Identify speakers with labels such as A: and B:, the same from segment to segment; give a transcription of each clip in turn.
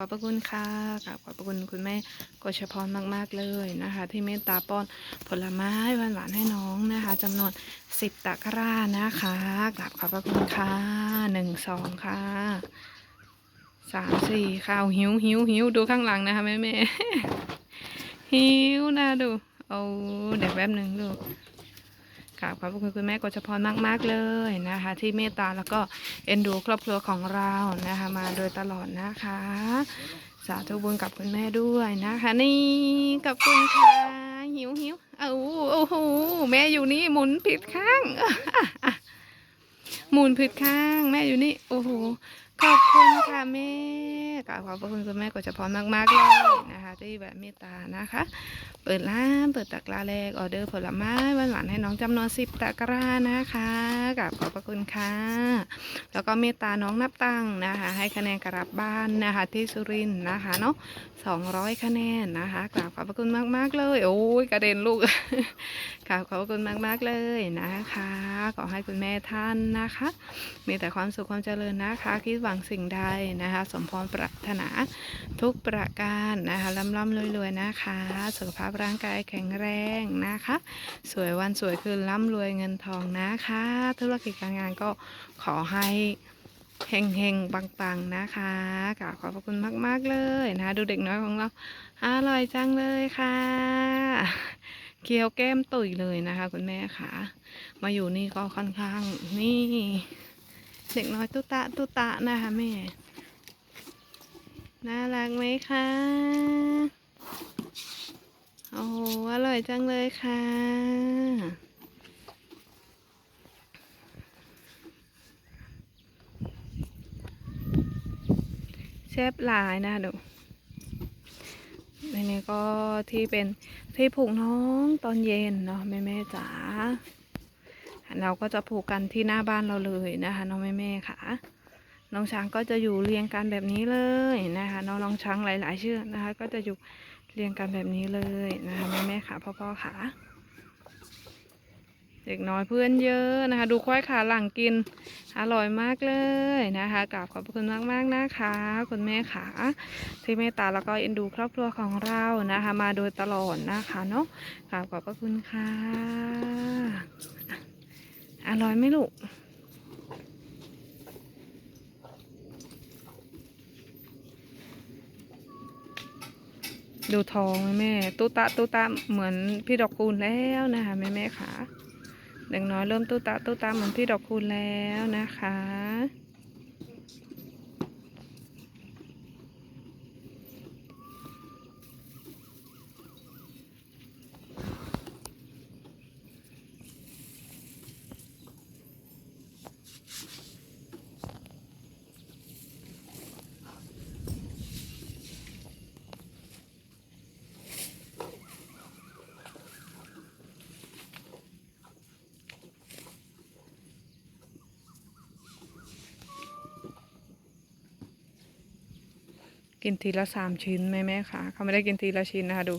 A: ขอบพระคุณค่ะกราบขอบพระคุณคุณแม่กฤษพรมาก ๆ เลยนะคะ ที่เมตตาป้อนผลไม้หวานๆให้น้องนะคะจำนวนสิบตะกร้านะคะกราบขอบพระคุณค่ะหนึ่งสองค่ะสามสี่ค่ะเอาหิวหิวหิวดูข้างหลังนะคะแม่แม่หิวนะดูเอาเดี๋ยวแป๊บหนึ่งลูก กราบขอบคุณคุณแม่กฤษพรมากๆเลยนะคะ ที่เมตตาแล้วก็เอ็นดูครอบครัวของเรานะคะ มาโดยตลอดนะคะ สาธุบุญกับคุณแม่ด้วยนะคะ นี่ขอบคุณค่ะหิวหิวเอาโอ้โหแม่อยู่นี่หมุนผิดข้างหมุนผิดข้าง แม่อยู่นี่โอ้โห ขอบคุณค่ะแม่กราบขอบพระคุณคุณแม่กฤษพรมากๆเลยนะคะที่แบบเมตตานะคะ เปิดร้านเปิดตะกร้าแรกออเดอร์ผลไม้หวานให้น้องจำนวนสิบตะกร้านะคะกราบขอบพระคุณค่ะ แล้วก็เมตตาน้องนับตังค์นะคะ ให้คะแนนกลับบ้านนะคะ ที่สุรินนะคะเนาะสองร้อยคะแนนนะคะกราบขอบพระคุณมากๆเลยโอ้ยกระเด็นลูกกราบขอบพระคุณมากๆเลยนะคะ ขอให้คุณแม่ท่านนะคะ มีแต่ความสุขความเจริญนะคะคิดหวังสิ่งใดนะคะ สมพรปรารถนาทุกประการนะคะร่ำร่ำรวยๆนะคะ สุขภาพร่างกายแข็งแรงนะคะ สวยวันสวยคืนร่ำรวยเงินทองนะคะ ธุรกิจการงานก็ขอให้เฮงเฮงๆปังๆนะคะกราบขอบพระคุณมากๆเลยนะคะดูเด็กน้อยของเราอร่อยจังเลยค่ะ เคี้ยวแก้มตุ๋ยเลยนะคะ คุณแม่ค่ะ มาอยู่นี่ก็ค่อนข้างนี่ เด็กน้อยตุตะตุตะนะคะแม่ น่ารักไหมคะ โอ้โห อร่อยจังเลยค่ะ แซ่บหลายนะดูในนี้ก็ที่เป็นที่ผูกน้องตอนเย็นเนาะแม่แม่จ๋า เราก็จะผูกกันที่หน้าบ้านเราเลยนะคะน้องแม่แม่ๆค่ะ น้องช้างก็จะอยู่เรียงกันแบบนี้เลยนะคะน้องน้องช้างหลายๆเชือกนะคะ ก็จะอยู่เรียงกันแบบนี้เลยนะคะแม่แม่ค่ะพ่อพ่อค่ะ เด็กน้อยเพื่อนเยอะนะคะ ดูควายขาหลังกินอร่อยมากเลยนะคะกราบขอบพระคุณมากๆนะคะ คุณแม่ขาที่เมตตาแล้วก็เอ็นดูครอบครัวของเรานะคะ มาโดยตลอดนะคะเนาะกราบขอบพระคุณค่ะ อร่อยไหมลูก ดูทองแม่ตุตะตุตะเหมือนพี่ดอกคูณแล้วนะคะแม่แม่ค่ะเด็กน้อยเริ่มตุตะตุตะเหมือนพี่ดอกคูณแล้วนะคะ กินทีละสามชิ้นไหมแม่คะเขาไม่ได้กินทีละชิ้นนะคะดู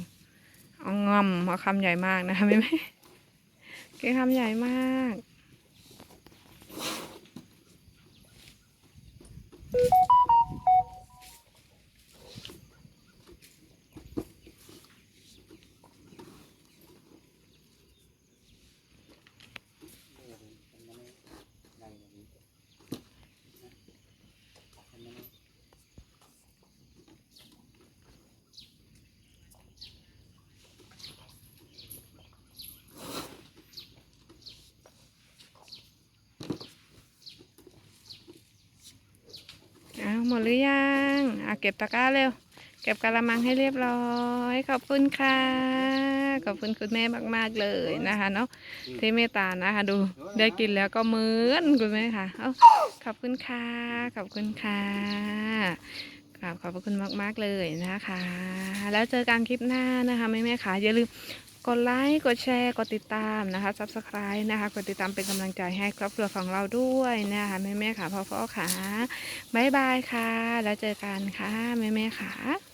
A: เอางำเอาคำใหญ่มากนะคะแม่แม่กินคำใหญ่มาก หมดหรือยังอะเก็บตะกร้าเร็ว เก็บกะละมังให้เรียบร้อย ขอบคุณค่ะ ขอบคุณคุณแม่มากๆเลยนะคะเนาะที่เมตตานะคะดู ได้กินแล้วก็เหมือนคุณแม่ค่ะ เอาขอบคุณค่ะ ขอบคุณค่ะ กราบขอบพระคุณมาก ๆ เลยนะคะ แล้วเจอกันคลิปหน้านะคะแม่แม่ๆค่ะอย่าลืมกดไลค์กดแชร์กดติดตามนะคะ subscribe นะคะกดติดตามเป็นกำลังใจให้ครอบครัวของเราด้วยนะคะแม่แม่ๆค่ะพ่อพ่อๆค่ะบายบายค่ะ แล้วเจอกันค่ะแม่แม่ๆค่ะ